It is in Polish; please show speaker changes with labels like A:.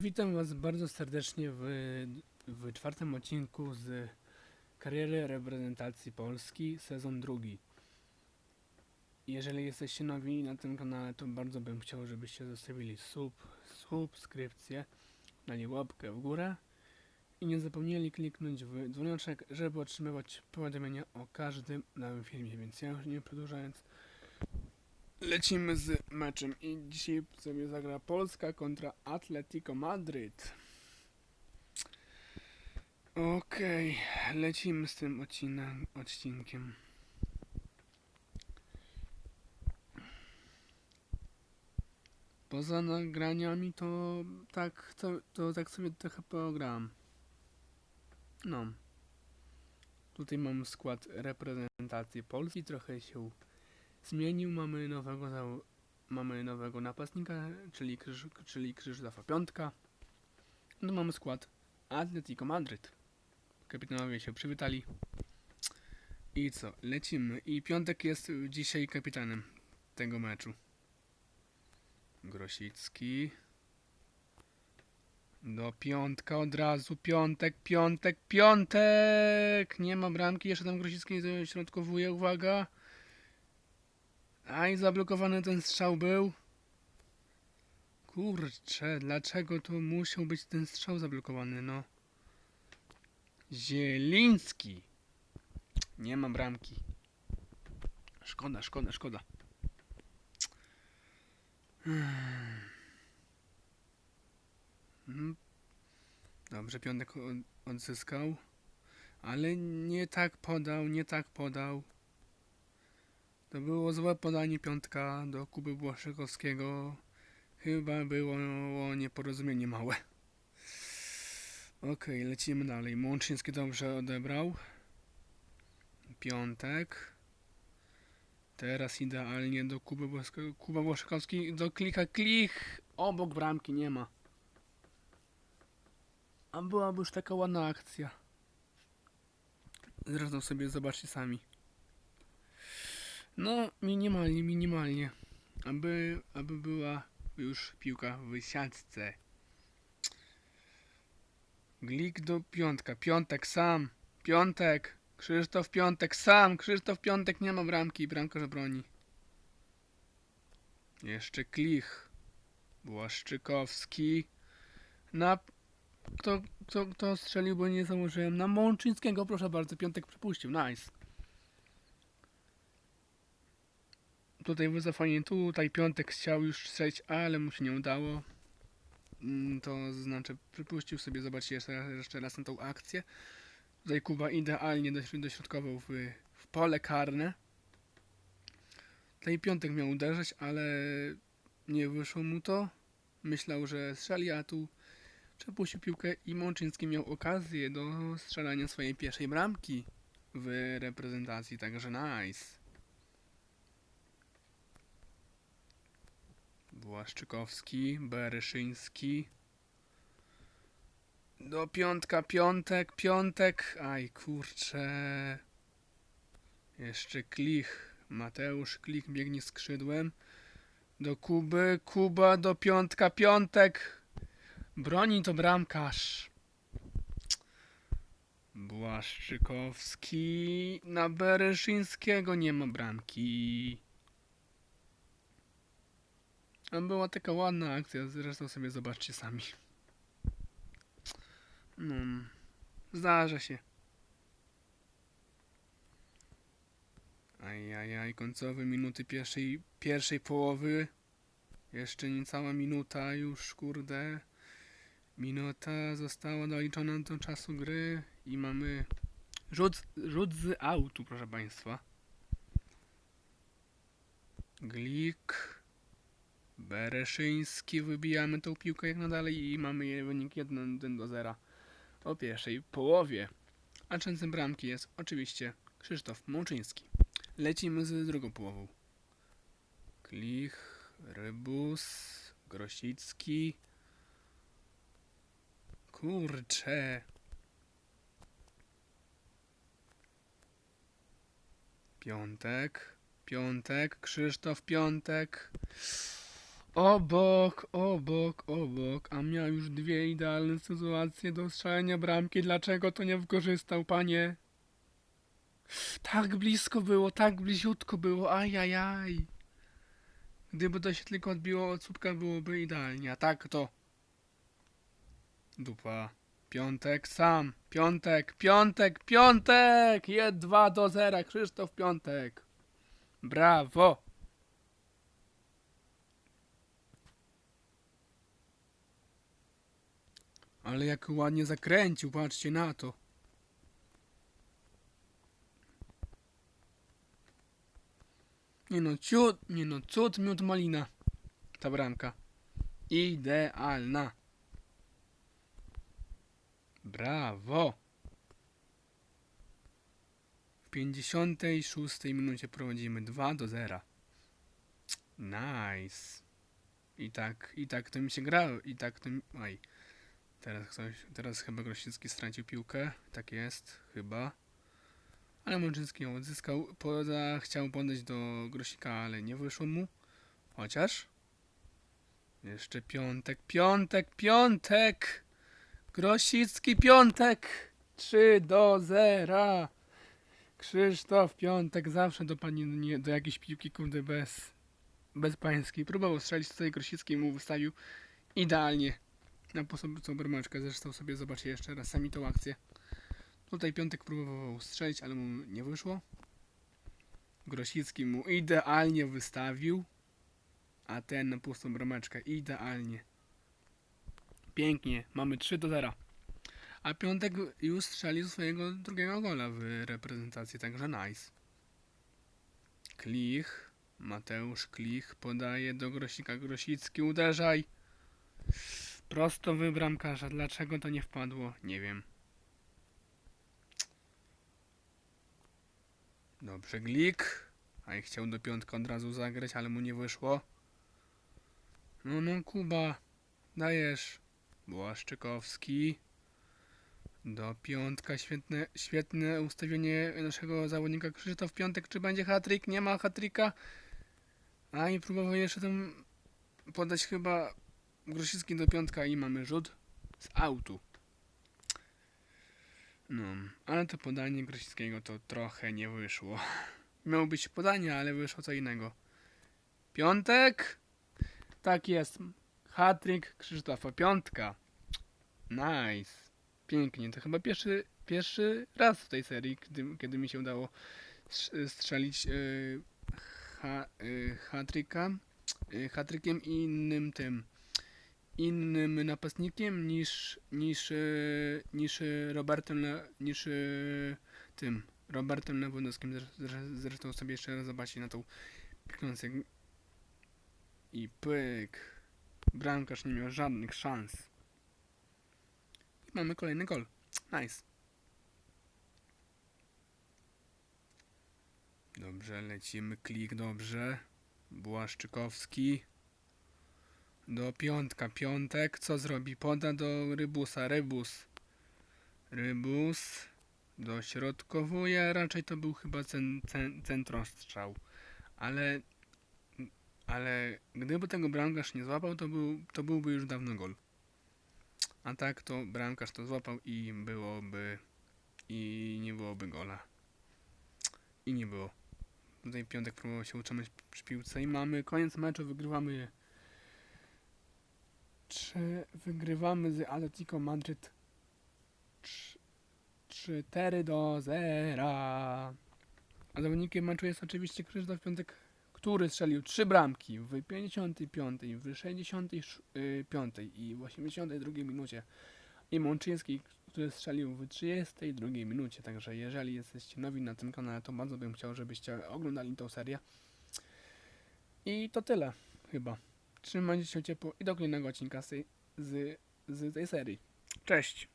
A: Witam Was bardzo serdecznie w, w czwartym odcinku z kariery reprezentacji Polski, sezon drugi. Jeżeli jesteście nowi na tym kanale, to bardzo bym chciał, żebyście zostawili sub, subskrypcję, dali łapkę w górę i nie zapomnieli kliknąć w dzwoneczek, żeby otrzymywać powiadomienia o każdym nowym filmie. Więc ja już nie przedłużając, lecimy z meczem i dzisiaj sobie zagra Polska kontra Atletico Madryt. Okej, lecimy z tym odcinkiem. Poza nagraniami to tak, to, to tak sobie trochę pogram. No. Tutaj mam skład reprezentacji Polski, trochę się zmienił. Mamy nowego, mamy nowego napastnika, czyli, Krzyż, czyli Krzysztofa Piątka. No mamy skład Atletico Madryt. Kapitanowie się przywitali. I co? Lecimy. I Piątek jest dzisiaj kapitanem tego meczu. Grosicki. Do piątka od razu. Piątek, piątek, piątek! Nie ma bramki. Jeszcze tam Grosicki środkowuje. Uwaga. Aj, zablokowany ten strzał był. Kurczę, dlaczego to musiał być ten strzał zablokowany, no? Zieliński. Nie ma bramki. Szkoda, szkoda, szkoda. Mm. Dobrze, piątek od- odzyskał. Ale nie tak podał, nie tak podał. To było złe podanie piątka do Kuby Błaszczykowskiego. Chyba było nieporozumienie małe. Okej, lecimy dalej. Mączyński dobrze odebrał. Piątek. Teraz idealnie do Kuby Błasko- Kuba Błaszczykowski. Do klika klich. Obok bramki nie ma. A byłaby już taka ładna akcja. Zresztą sobie zobaczcie sami. No, minimalnie, minimalnie. Aby, aby była już piłka w siatce. Glik do piątka. Piątek sam. Piątek. Krzysztof Piątek sam. Krzysztof Piątek nie ma bramki. Bramkarz broni. Jeszcze Klich. Błaszczykowski. Na... Kto, kto, kto strzelił, bo nie założyłem. Na Mączyńskiego, proszę bardzo. Piątek przypuścił. Nice. Tutaj wycofanie, tutaj piątek chciał już strzelić, ale mu się nie udało. Mm, To znaczy, przypuścił sobie, zobaczcie jeszcze, jeszcze raz na tą akcję. Tutaj Kuba idealnie doś- dośrodkował w, w pole karne. Tutaj piątek miał uderzać, ale nie wyszło mu to. Myślał, że strzeli, a tu przepuścił piłkę i Mączyński miał okazję do strzelania swojej pierwszej bramki w reprezentacji, także nice. Błaszczykowski, Bereszyński. Do piątka, piątek, piątek. Aj, kurczę. Jeszcze Klich. Mateusz Klich biegnie skrzydłem. Do Kuby, Kuba do piątka, piątek. Broni to bramkarz. Błaszczykowski na Bereszyńskiego nie ma bramki. A była taka ładna akcja, zresztą sobie zobaczcie sami. No, zdarza się. Ajajaj, końcowe minuty pierwszej, pierwszej połowy. Jeszcze niecała minuta już, kurde. Minuta została doliczona do czasu gry i mamy rzut, rzut z autu, proszę Państwa. Glik. Bereszyński, wybijamy tą piłkę jak nadalej i mamy wynik 1 do 0 o pierwszej połowie. A częstym bramki jest oczywiście Krzysztof Mączyński. Lecimy z drugą połową. Klich, Rybus, Grosicki. Kurcze. Piątek, Piątek, Krzysztof Piątek. Obok, obok, obok, a miał już dwie idealne sytuacje do strzelenia bramki. Dlaczego to nie wykorzystał, panie? Tak blisko było, tak bliziutko było, ajajaj. Gdyby to się tylko odbiło od słupka, byłoby idealnie, a tak to... Dupa. Piątek sam. Piątek, piątek, piątek! Jest 2 do 0, Krzysztof Piątek. Brawo! Ale jak ładnie zakręcił, patrzcie na to. Nie no, ciut, nie no, cud, miód, malina. Ta bramka. Idealna. Brawo! W 56 minucie prowadzimy 2 do 0. Nice. I tak, i tak to mi się grało, i tak to mi... Teraz ktoś, teraz chyba Grosicki stracił piłkę. Tak jest, chyba. Ale Mączyński ją odzyskał. Poza, chciał podejść do Grosika, ale nie wyszło mu. Chociaż. Jeszcze piątek, piątek, piątek! Grosicki piątek! 3 do 0! Krzysztof Piątek zawsze do, nie, do jakiejś piłki, kurde, bez, bez pańskiej. Próbował strzelić tutaj Grosicki mu wystawił idealnie na posobicą brameczkę. Zresztą sobie zobaczcie jeszcze raz sami tą akcję. Tutaj Piątek próbował strzelić, ale mu nie wyszło. Grosicki mu idealnie wystawił, a ten na pustą brameczkę idealnie. Pięknie, mamy 3 do 0. A Piątek już strzelił swojego drugiego gola w reprezentacji, także nice. Klich, Mateusz Klich podaje do Grosika, Grosicki uderzaj. Prosto w bramkarza, dlaczego to nie wpadło, nie wiem. Dobrze, Glik. A i chciał do piątka od razu zagrać, ale mu nie wyszło. No, no, Kuba, dajesz. Błaszczykowski. Do piątka, świetne, świetne ustawienie naszego zawodnika Krzysztof Piątek. Czy będzie hatryk? Nie ma hatryka. A i próbował jeszcze tam podać chyba Grosicki do piątka i mamy rzut z autu. No, ale to podanie Grosickiego to trochę nie wyszło. Miało być podanie, ale wyszło co innego. Piątek? Tak jest. Hatryk Krzysztofa Piątka. Nice. Pięknie. To chyba pierwszy, pierwszy raz w tej serii, kiedy, kiedy mi się udało strz- strzelić yy, ha, yy, hatryka. Yy, hatrykiem i innym tym. Innym napastnikiem niż niż yy, niż yy, Robertem niż yy, tym Robertem Lewandowskim. Zresztą, sobie jeszcze raz zobaczcie na tą piękną i pyk. Bramkarz nie miał żadnych szans. I mamy kolejny gol. Nice. Dobrze, lecimy. Klik, dobrze. Błaszczykowski. Do piątka. Piątek. Co zrobi? Poda do Rybusa. Rybus. Rybus. Dośrodkowuje. Raczej to był chyba cen, cen, centrostrzał. Ale ale gdyby tego bramkarz nie złapał, to, był, to byłby już dawno gol. A tak to bramkarz to złapał i byłoby i nie byłoby gola. I nie było. Tutaj piątek próbował się utrzymać przy piłce i mamy koniec meczu, wygrywamy czy wygrywamy z Atletico Madryt 4 do 0. A zawodnikiem meczu jest oczywiście Krzysztof Piątek który strzelił trzy bramki w 55, w 65 i w 82 minucie i Mączyński, który strzelił w 32 minucie, także jeżeli jesteście nowi na tym kanale, to bardzo bym chciał, żebyście oglądali tą serię. I to tyle, chyba. Trzymajcie się ciepło i do kolejnego odcinka z, z, z tej serii. Cześć!